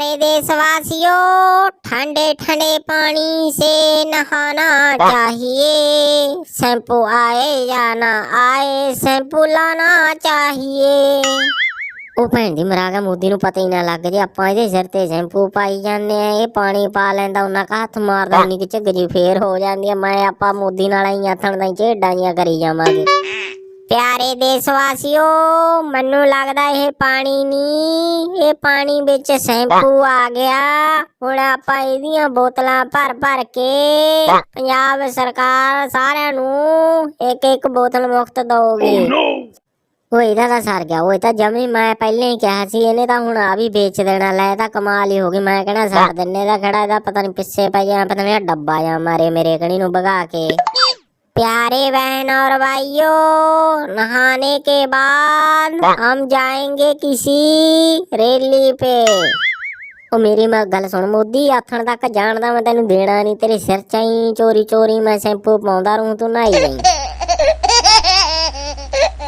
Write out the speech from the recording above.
प्यारे देशवासियों ठंडे ठंडे पानी से नहाना चाहिए शैम्पू आए या ना आए शैम्पू लाना चाहिए ਉਹ ਭੈਣ ਦੀ ਮਰਾ ਗਿਆ ਮੋਦੀ ਨੂੰ ਪਤਾ ਹੀ ਨਾ ਲੱਗ ਜੇ ਆਪਾਂ ਇਹਦੇ ਸਿਰ ਤੇ ਸ਼ੈਂਪੂ ਪਾਈ ਜਾਂਦੇ ਆ ਇਹ ਪਾਣੀ ਪਾ ਲੈਂਦਾ ਉਹਨਾਂ ਕਾ ਹੱਥ ਮਾਰਦਾ ਉਨੀ ਕਿ ਝੱਗਰੀ ਫੇਰ ਹੋ ਜਾਂਦੀ ਆ ਮੈਂ ਆਪਾਂ ਮੋਦੀ ਨਾਲ ਹੀ ਆਥਣ ਦਾ ਝੇਡਾਂ ਜੀਆਂ ਕਰੀ ਜਾਵਾਂਗੇ ਪਿਆਰੇ ਦੇਸ਼ਵਾਸੀਓ ਮੈਨੂੰ ਲੱਗਦਾ ਇਹ ਪਾਣੀ ਨਹੀਂ ਇਹ ਪਾਣੀ ਵਿੱਚ ਸ਼ੈਂਪੂ ਆ ਗਿਆ। ਹੁਣ ਆਪਾਂ ਇਹਦੀਆਂ ਬੋਤਲਾਂ ਭਰ ਭਰ ਕੇ ਪੰਜਾਬ ਸਰਕਾਰ ਸਾਰਿਆਂ ਨੂੰ ਇੱਕ ਇੱਕ ਬੋਤਲ ਮੁਫਤ ਦਊਗੀ। ਉਹ ਇਹਦਾ ਤਾਂ ਸਰ ਗਿਆ ਉਹ ਤਾਂ ਜਮੀ ਮੈਂ ਪਹਿਲੇ ਹੀ ਕਿਹਾ ਸੀ ਇਹਨੇ ਤਾਂ ਹੁਣ ਆ ਵੀ ਵੇਚ ਦੇਣਾ ਲੈ ਤਾਂ ਕਮਾਲ ਹੀ ਹੋ ਗਈ ਮੈਂ ਕਹਿਣਾ ਸਰ ਦਿੰਨੇ ਦਾ ਖੜਾ ਇਹਦਾ ਪਤਾ ਨਹੀਂ ਪਿੱਛੇ ਪੈ ਜਾ ਪਤਾ ਨਹੀਂ ਡੱਬਾ ਜਾ ਮਾਰੇ ਮੇਰੇ ਕਣੀ ਨੂੰ ਭਗਾ ਕੇ। प्यारे बहन और भाइयों नहाने के बाद हम जाएंगे किसी रैली पे ਉਹ ਮੇਰੀ ਮੈਂ ਗੱਲ ਸੁਣ ਮੋਦੀ ਆਥਣ ਤੱਕ ਜਾਣਦਾ ਮੈਂ ਤੈਨੂੰ ਦੇਣਾ ਨਹੀਂ ਤੇਰੇ ਸਿਰ ਚ ਹੀ ਚੋਰੀ ਚੋਰੀ ਮੈਂ ਸ਼ੈਂਪੂ ਪਾਉਂਦਾ ਰਹੂੰ ਤੂੰ ਨਹਾਈ ਜਾਈਂ